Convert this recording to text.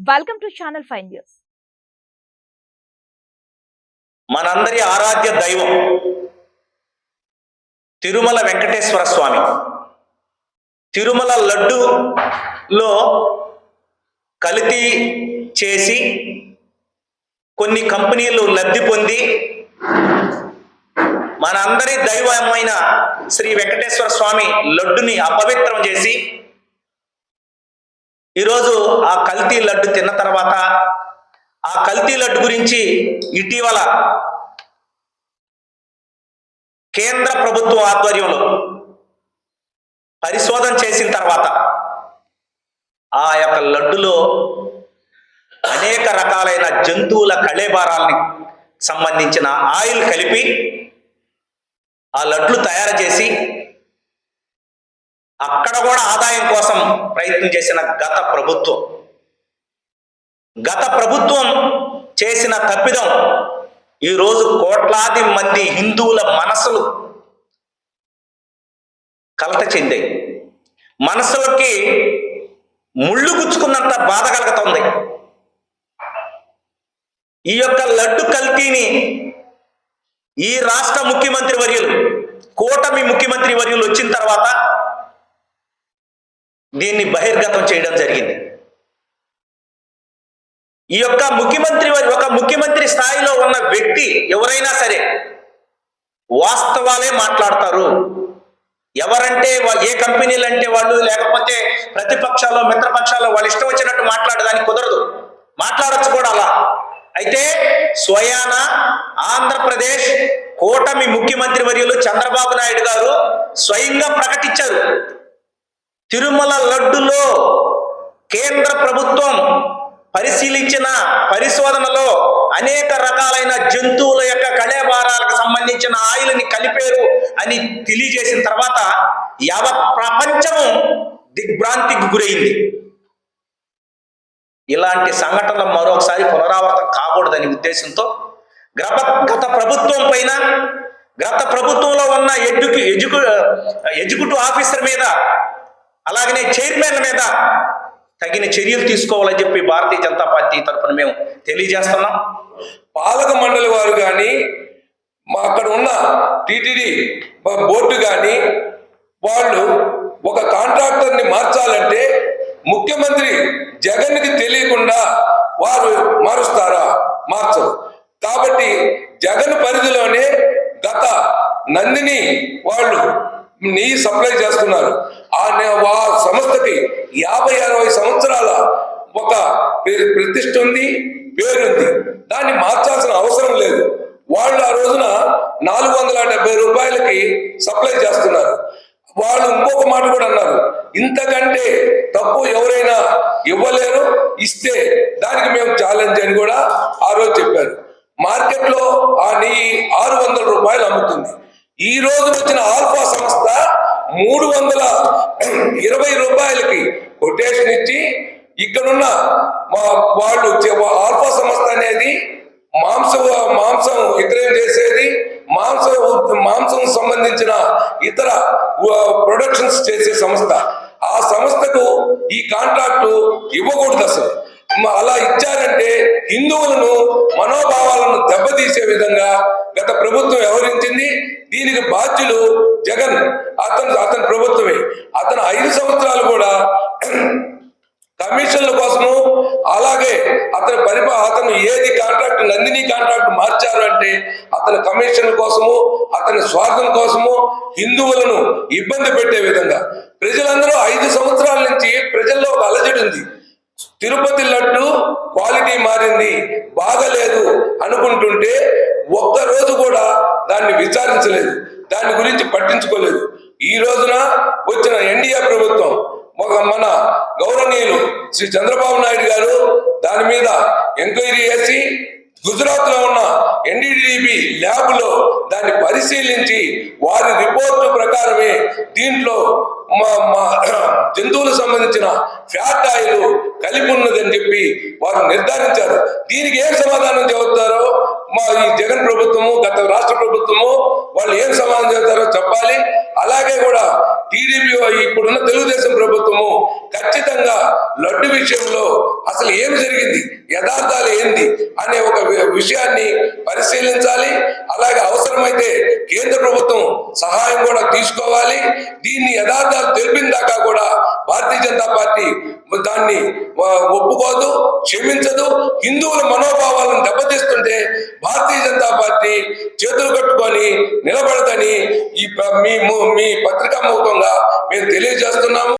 Welcome to channel five news మనందరి ఆరాధ్య దైవం తిరుమల వెంకటేశ్వర స్వామి. తిరుమల లడ్డులో కల్తీ చేసి కొన్ని కంపెనీలు లబ్ధి పొంది మనందరి దైవమైన శ్రీ వెంకటేశ్వర స్వామి లడ్డుని అపవిత్రం చేసి ఈరోజు ఆ కల్తీ లడ్డు తిన్న తర్వాత ఆ కల్తీ లడ్డు గురించి ఇటీవల కేంద్ర ప్రభుత్వం ఆధ్వర్యంలో పరిశోధన చేసిన తర్వాత ఆ యొక్క లడ్డులో అనేక రకాలైన జంతువుల కళేబారాలని సంబంధించిన ఆయిల్ కలిపి ఆ లడ్లు తయారు చేసి అక్కడ కూడా ఆదాయం కోసం ప్రయత్నం చేసిన గత ప్రభుత్వం. గత ప్రభుత్వం చేసిన తప్పిదం ఈరోజు కోట్లాది మంది హిందువుల మనసులు కలత చెందాయి. మనసులకి ముళ్ళు గుచ్చుకున్నంత బాధ కలుగుతుంది. ఈ యొక్క లడ్డు కల్తీని ఈ రాష్ట్ర ముఖ్యమంత్రి వర్యులు కూటమి ముఖ్యమంత్రి వర్యులు వచ్చిన తర్వాత దీన్ని బహిర్గతం చేయడం జరిగింది. ఈ యొక్క ముఖ్యమంత్రి వారి- ఒక ముఖ్యమంత్రి స్థాయిలో ఉన్న వ్యక్తి ఎవరైనా సరే వాస్తవాలే మాట్లాడతారు. ఎవరంటే ఏ కంపెనీలు అంటే వాళ్ళు లేకపోతే ప్రతిపక్షాలు మిత్రపక్షాలు వాళ్ళు ఇష్టం వచ్చినట్టు మాట్లాడడానికి కుదరదు. మాట్లాడచ్చు కూడా అలా. అయితే స్వయాన ఆంధ్రప్రదేశ్ కూటమి ముఖ్యమంత్రి వర్యులు చంద్రబాబు నాయుడు గారు స్వయంగా ప్రకటించారు. తిరుమల లడ్డులో కేంద్ర ప్రభుత్వం పరిశీలించిన పరిశోధనలో అనేక రకాలైన జంతువుల యొక్క కళేబారాలకు సంబంధించిన ఆయిల్ని కలిపారు అని తెలియజేసిన తర్వాత యావత్ ప్రపంచము దిగ్భ్రాంతికి గురైంది. ఇలాంటి సంఘటనలు మరొకసారి పునరావృతం కాకూడదనే ఉద్దేశంతో గత గత ప్రభుత్వం పైన గత ప్రభుత్వంలో ఉన్న ఎడ్యుకు ఎడ్యుకు ఎగ్జిక్యూటివ్ ఆఫీసర్ మీద అలాగనే చైర్మన్ మీద తగిన చర్యలు తీసుకోవాలని చెప్పి భారతీయ జనతా పార్టీ తరఫున మేము తెలియజేస్తున్నాం. పాలక మండలి వారు కానీ మా అక్కడ ఉన్న టీటీడీ బోర్డు కానీ వాళ్ళు ఒక కాంట్రాక్టర్ని మార్చాలంటే ముఖ్యమంత్రి జగన్కి తెలియకుండా వారు మారుస్తారా? మార్చరు. కాబట్టి జగన్ పరిధిలోనే గత నందిని వాళ్ళు నెయ్యి సప్లై చేస్తున్నారు. ఆ నే- సంస్థకి యాభై అరవై సంవత్సరాల ఒక పేరు ప్రతిష్ట ఉంది పేరుంది. దాన్ని మార్చాల్సిన అవసరం లేదు. వాళ్ళు ఆ రోజున నాలుగు వందల డెబ్బై రూపాయలకి సప్లై చేస్తున్నారు. వాళ్ళు ఇంకొక మాట కూడా అన్నారు. ఇంతకంటే తప్పు ఎవరైనా ఇవ్వలేరు ఇస్తే దానికి మేము ఛాలెంజ్ అని కూడా ఆ రోజు చెప్పారు. మార్కెట్లో ఆ నెయ్యి ఆరు వందల రూపాయలు అమ్ముతుంది. ఈ రోజు వచ్చిన ఆల్ఫా సంస్థ మూడు వందల ఇరవై రూపాయలకి కొటేషన్ ఇచ్చి ఇక్కడున్న మా వాళ్ళు ఆల్ఫా సంస్థ అనేది మాంసం మాంసం విక్రయం చేసేది మాంసం మాంసం సంబంధించిన ఇతర ప్రొడక్షన్స్ చేసే సంస్థ. ఆ సంస్థకు ఈ కాంట్రాక్టు ఇవ్వకూడదు అసలు. అలా ఇచ్చారంటే హిందువులను మనోభావాలను దెబ్బతీసే విధంగా గత ప్రభుత్వం వ్యవహరించింది. దీనికి బాధ్యులు జగన్. అతను అతని ప్రభుత్వమే. అతను ఐదు సంవత్సరాలు కూడా కమిషన్ల కోసము అలాగే అతని పరిపా అతను ఏది కాంట్రాక్ట్ నందిని కాంట్రాక్ట్ మార్చారు అంటే అతని కమిషన్ కోసము అతని స్వార్థం కోసము హిందువులను ఇబ్బంది పెట్టే విధంగా. ప్రజలందరూ ఐదు సంవత్సరాల నుంచి ప్రజల్లో ఒక అలజడి ఉంది. తిరుపతి లడ్డు క్వాలిటీ మారింది బాగలేదు అనుకుంటుంటే ఒక్క రోజు కూడా దాన్ని విచారించలేదు. దాని గురించి పట్టించుకోలేదు. ఈ రోజున వచ్చిన ఎన్డీఏ ప్రభుత్వం ఒక మన గౌరవనీయులు శ్రీ చంద్రబాబు నాయుడు గారు దాని మీద ఎంక్వైరీ చేసి గుజరాత్లో ఉన్న ఎన్డీడీబీ ల్యాబ్లో దాన్ని పరిశీలించి వారి రిపోర్టు ప్రకారమే దీంట్లో మా మా జంతువులకు సంబంధించిన ఫ్యాట్ ఆయిల్ కలిపి ఉన్నదని చెప్పి వారు నిర్ధారించారు. దీనికి ఏం సమాధానం చెబుతారో మా ఈ జగన్ ప్రభుత్వము గత రాష్ట్ర ప్రభుత్వము వాళ్ళు ఏం సమాధానం చెబుతారో చెప్పాలి. ఇప్పుడున్న తెలుగుదేశం ప్రభుత్వము ఖచ్చితంగా లడ్డు విషయంలో అసలు ఏమి జరిగింది యథార్థాలు ఏంది అనే ఒక విషయాన్ని పరిశీలించాలి. అలాగే అవసరమైతే కేంద్ర ప్రభుత్వం సహాయం కూడా తీసుకోవాలి. దీన్ని యథార్థాలు తెలిపిన దాకా కూడా భారతీయ జనతా పార్టీ దాన్ని ఒప్పుకోదు క్షమించదు. హిందువుల మనోభావాలను దెబ్బతీస్తుంటే భారతీయ జనతా పార్టీ చేతులు కట్టుకొని నిలబడదని ఈ మీ మేము తెలియజేస్తున్నాము